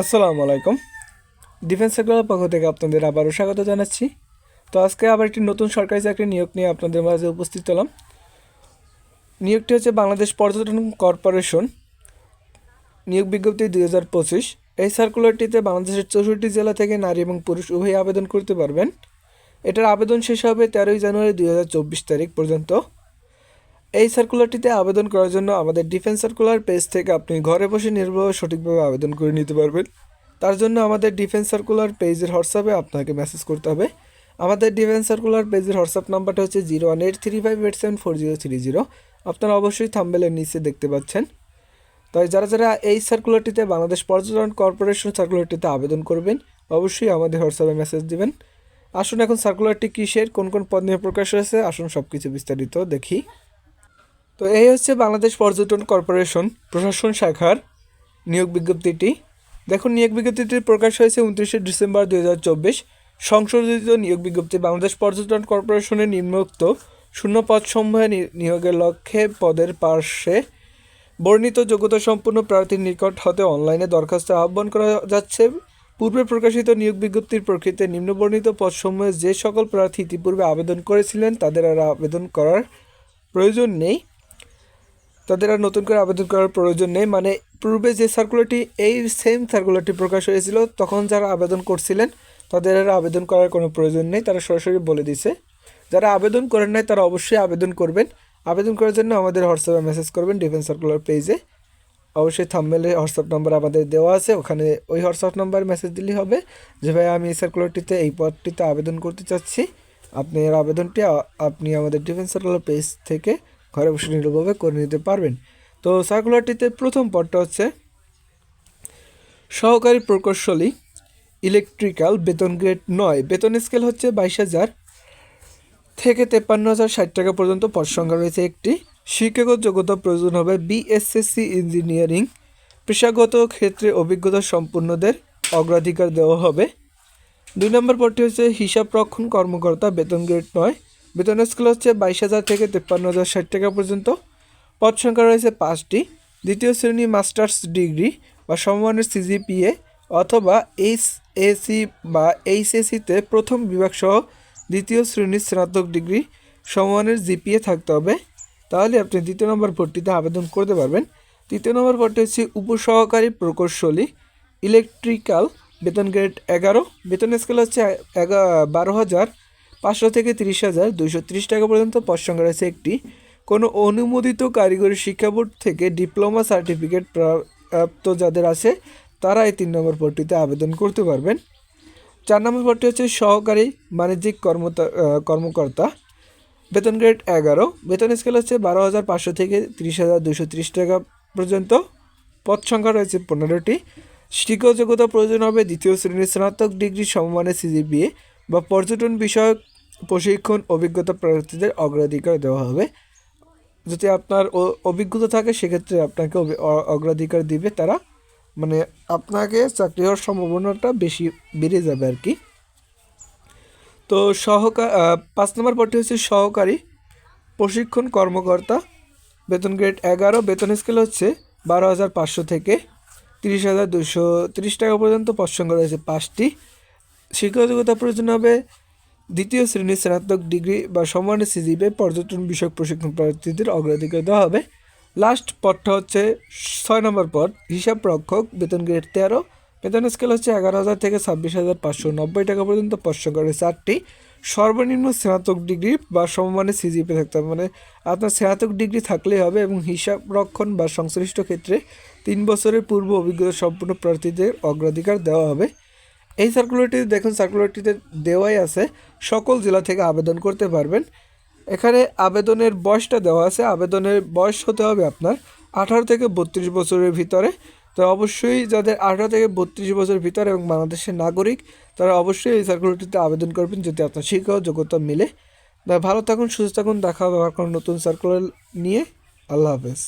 আসসালামু আলাইকুম। Defence circular পক্ষ থেকে আপনাদের আবারও স্বাগত জানাচ্ছি। তো আজকে আবার একটি নতুন সরকারি চাকরি নিয়োগ নিয়ে আপনাদের মাঝে উপস্থিত হলাম। নিয়োগটি হচ্ছে বাংলাদেশ পর্যটন কর্পোরেশন। নিয়োগ বিজ্ঞপ্তি দুই হাজার পঁচিশ। এই সার্কুলারটিতে বাংলাদেশের চৌষট্টি জেলা থেকে নারী এবং পুরুষ উভয়ই আবেদন করতে পারবেন। এটার আবেদন শেষ হবে তেরোই জানুয়ারি দুই হাজার চব্বিশ তারিখ পর্যন্ত। এই সার্কুলারটিতে আবেদন করার জন্য আমাদের ডিফেন্স সার্কুলার পেজ থেকে আপনি ঘরে বসে নির্ভরভাবে সঠিকভাবে আবেদন করে নিতে পারবেন। তার জন্য আমাদের ডিফেন্স সার্কুলার পেজের হোয়াটসঅ্যাপে আপনাকে মেসেজ করতে হবে। আমাদের ডিফেন্স সার্কুলার পেজের হোয়াটসঅ্যাপ নাম্বারটা হচ্ছে zero one eight three five eight seven four zero three zero আপনারা অবশ্যই থাম্বেলের নিচে দেখতে পাচ্ছেন। তাই যারা যারা এই সার্কুলারটিতে বাংলাদেশ পর্যটন কর্পোরেশন সার্কুলারটিতে আবেদন করবেন, অবশ্যই আমাদের হোয়াটসঅ্যাপে মেসেজ দিবেন। আসুন এখন সার্কুলারটি কিসের, কোন কোন পদ নিয়ে প্রকাশ হয়েছে, আসুন সব কিছু বিস্তারিত দেখি। তো এই হচ্ছে বাংলাদেশ পর্যটন কর্পোরেশন প্রশাসন শাখার নিয়োগ বিজ্ঞপ্তিটি। দেখুন, নিয়োগ বিজ্ঞপ্তিটি প্রকাশ হয়েছে উনত্রিশে ডিসেম্বর দুই হাজার চব্বিশ। সংশোধিত নিয়োগ বিজ্ঞপ্তি বাংলাদেশ পর্যটন কর্পোরেশনের নিম্নোক্ত শূন্য পদ সমূহে নি- নিয়োগের লক্ষ্যে পদের পার্শ্বে বর্ণিত যোগ্যতা সম্পন্ন প্রার্থীর নিকট হতে অনলাইনে দরখাস্ত আহ্বান করা যাচ্ছে। পূর্বে প্রকাশিত নিয়োগ বিজ্ঞপ্তির প্রকৃতিতে নিম্নবর্ণিত পদসমূহে যে সকল প্রার্থী ইতিপূর্বে আবেদন করেছিলেন, তাদের আর আবেদন করার প্রয়োজন নেই। তাদের আর নতুন করে আবেদন করার প্রয়োজন নেই। মানে পূর্বে যে সার্কুলারটি এই সেম সার্কুলারটি প্রকাশ হয়েছিল, তখন যারা আবেদন করছিলেন, তাদের আর আবেদন করার কোনো প্রয়োজন নেই। তারা সরাসরি বলে দিছে। যারা আবেদন করেন নাই, তারা অবশ্যই আবেদন করবেন। আবেদন করার জন্য আমাদের হোয়াটসঅ্যাপে মেসেজ করবেন ডিফেন্স সার্কুলার পেজে অবশ্যই থাম্বেলে হোয়াটসঅ্যাপ নাম্বার আমাদের দেওয়া আছে। ওখানে ওই হোয়াটসঅ্যাপ নাম্বার মেসেজ দিলেই হবে যে ভাই আমি এই সার্কুলারটিতে এই পদটিতে আবেদন করতে চাচ্ছি। আপনি এর আবেদনটি আপনি আমাদের ডিফেন্স সার্কুলার পেজ থেকে ঘরে বসে নিরভাবে করে নিতে পারবেন। তো সার্কুলারটিতে প্রথম পদটা হচ্ছে, সহকারী প্রকৌশলী, ইলেকট্রিক্যাল, বেতন গ্রেড নয়। বেতন স্কেল হচ্ছে বাইশ হাজার থেকে তেপ্পান্ন হাজার ষাট টাকা পর্যন্ত। পদ সংখ্যা রয়েছে একটি। শিক্ষাগত যোগ্যতা প্রয়োজন হবে বিএসএসসি ইঞ্জিনিয়ারিং পেশাগত ক্ষেত্রে অভিজ্ঞতা সম্পূর্ণদের অগ্রাধিকার দেওয়া হবে। দুই নম্বর পদটি হচ্ছে হিসাব রক্ষণ কর্মকর্তা, বেতন গ্রেড নয়। বেতন স্কেল হচ্ছে বাইশ হাজার থেকে তেপ্পান্ন হাজার ষাট টাকা পর্যন্ত। পদ সংখ্যা রয়েছে পাঁচটি। দ্বিতীয় শ্রেণি মাস্টার্স ডিগ্রি বা সমমানের সিজিপিএ অথবা এইচ এসি বা এইচ এইচএসিতে প্রথম বিভাগ সহ দ্বিতীয় শ্রেণির স্নাতক ডিগ্রি সমমানের জিপিএ থাকতে হবে। তাহলে আপনি দ্বিতীয় নম্বর ভর্তিতে আবেদন করতে পারবেন। তৃতীয় নম্বর ভর্তি হচ্ছে উপসহকারী প্রকৌশলী ইলেকট্রিক্যাল বেতন গ্রেড এগারো। বেতন স্কেল হচ্ছে বারো হাজার পাঁচশো থেকে তিরিশ হাজার দুইশো তিরিশ টাকা পর্যন্ত পদ সংখ্যা রয়েছে একটি। কোনো অনুমোদিত কারিগরি শিক্ষা বোর্ড থেকে ডিপ্লোমা সার্টিফিকেট প্রাপ্ত যাদের আছে, তারা এই তিন নম্বর পদটিতে আবেদন করতে পারবেন। চার নম্বর পদটি হচ্ছে সহকারী বাণিজ্যিক কর্মতা কর্মকর্তা। বেতন গ্রেড এগারো। বেতন স্কেল হচ্ছে বারো হাজার পাঁচশো থেকে তিরিশ হাজার দুশো তিরিশ টাকা পর্যন্ত। পদ সংখ্যা রয়েছে পনেরোটি। শিক্ষক যোগ্যতা প্রয়োজন হবে দ্বিতীয় শ্রেণির স্নাতক ডিগ্রি সমমানের সিজিপিএ বা পর্যটন বিষয়ক প্রশিক্ষণ অভিজ্ঞতা প্রার্থীদের অগ্রাধিকার দেওয়া হবে। যদি আপনার অভিজ্ঞতা থাকে, সেক্ষেত্রে আপনাকে অগ্রাধিকার দিবে তারা। মানে আপনাকে চাকরি হওয়ার সম্ভাবনাটা বেশি বেড়ে যাবে আর কি। তো সহকার পাঁচ নম্বর পদটি হচ্ছে সহকারী প্রশিক্ষণ কর্মকর্তা। বেতন গ্রেড এগারো, বেতন স্কেল হচ্ছে বারো হাজার পাঁচশো থেকে তিরিশ হাজার দুশো তিরিশ টাকা পর্যন্ত। পদ রয়েছে পাঁচটি। শিক্ষাযোগ্যতা প্রয়োজন হবে দ্বিতীয় শ্রেণির স্নাতক ডিগ্রি বা সমানের সিজিবে পর্যটন বিষয়ক প্রশিক্ষণ প্রার্থীদের অগ্রাধিকার দেওয়া হবে। লাস্ট পদটা হচ্ছে ছয় নম্বর পদ, হিসাব রক্ষক, বেতন গ্রেড তেরো, বেতন স্কেল হচ্ছে এগারো হাজার থেকে ছাব্বিশ হাজার পাঁচশো নব্বই টাকা পর্যন্ত রয়েছে আটটি সর্বনিম্ন স্নাতক ডিগ্রি বা সমমানের সিজিপি থাকতে হবে মানে আপনার স্নাতক ডিগ্রি থাকলেই হবে এবং হিসাব রক্ষণ বা সংশ্লিষ্ট ক্ষেত্রে তিন বছরের পূর্ব অভিজ্ঞতা সম্পূর্ণ প্রার্থীদের অগ্রাধিকার দেওয়া হবে। এই সার্কুলারটি দেখুন সার্কুলারটিতে দেওয়াই আছে। সকল জেলা থেকে আবেদন করতে পারবেন। এখানে আবেদনের বয়সটা দেওয়া আছে। আবেদনের বয়স হতে হবে আপনার আঠারো থেকে বত্রিশ বছরের ভিতরে। তো অবশ্যই যাদের আঠারো থেকে বত্রিশ বছরের ভিতরে এবং বাংলাদেশের নাগরিক, তারা অবশ্যই এই সার্কুলারটিতে আবেদন করবেন যদি আপনার শিক্ষা যোগ্যতা মিলে। ভালো থাকুন, সুস্থ থাকুন। দেখা হবে আবার কোনো নতুন সার্কুলার নিয়ে। আল্লাহ হাফেজ।